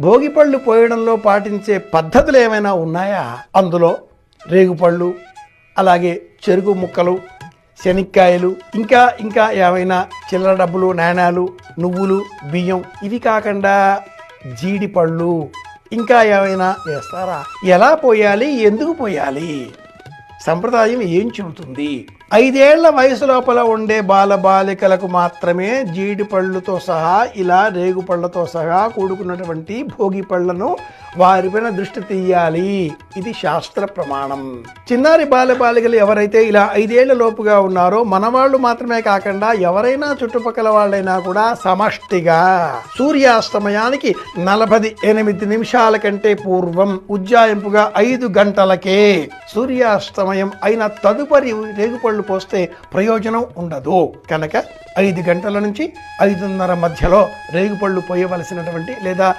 భోగిపళ్ళు పోయడంలో పాటించే పద్ధతులు ఏమైనా ఉన్నాయా? అందులో రేగుపళ్ళు అలాగే చెరుకు ముక్కలు శనక్కాయలు ఇంకా ఇంకా ఏమైనా చిల్లర డబ్బులు నాణాలు నువ్వులు బియ్యం ఇవి కాకుండా జీడిపళ్ళు ఇంకా ఏమైనా వేస్తారా? ఎలా పోయాలి? ఎందుకు పోయాలి? సంప్రదాయం ఏం చెబుతుంది? ఐదేళ్ళ వయసు లోపల ఉండే బాల బాలికలకు మాత్రమే జీడి పళ్ళుతో సహా ఇలా రేగు పళ్ళతో సహా కూడుకున్నటువంటి భోగి పళ్ళను వారిపైన దృష్టి తీయాలి. ఇది శాస్త్ర ప్రమాణం. చిన్నారి బాల బాలికలు ఎవరైతే ఇలా ఐదేళ్ళ లోపుగా ఉన్నారో మనవాళ్ళు మాత్రమే కాకుండా ఎవరైనా చుట్టుపక్కల వాళ్ళైనా కూడా సమష్టిగా సూర్యాస్తమయానికి నలభై ఎనిమిది నిమిషాల కంటే పూర్వం ఉజ్జాయింపుగా ఐదు గంటలకే సూర్యాస్తమయం అయిన తదుపరి రేగుపళ్ళు పోస్తే ప్రయోజనం ఉండదు. కనుక ఐదు గంటల నుంచి ఐదున్నర మధ్యలో రేగుపళ్ళు పోయవలసినటువంటి లేదా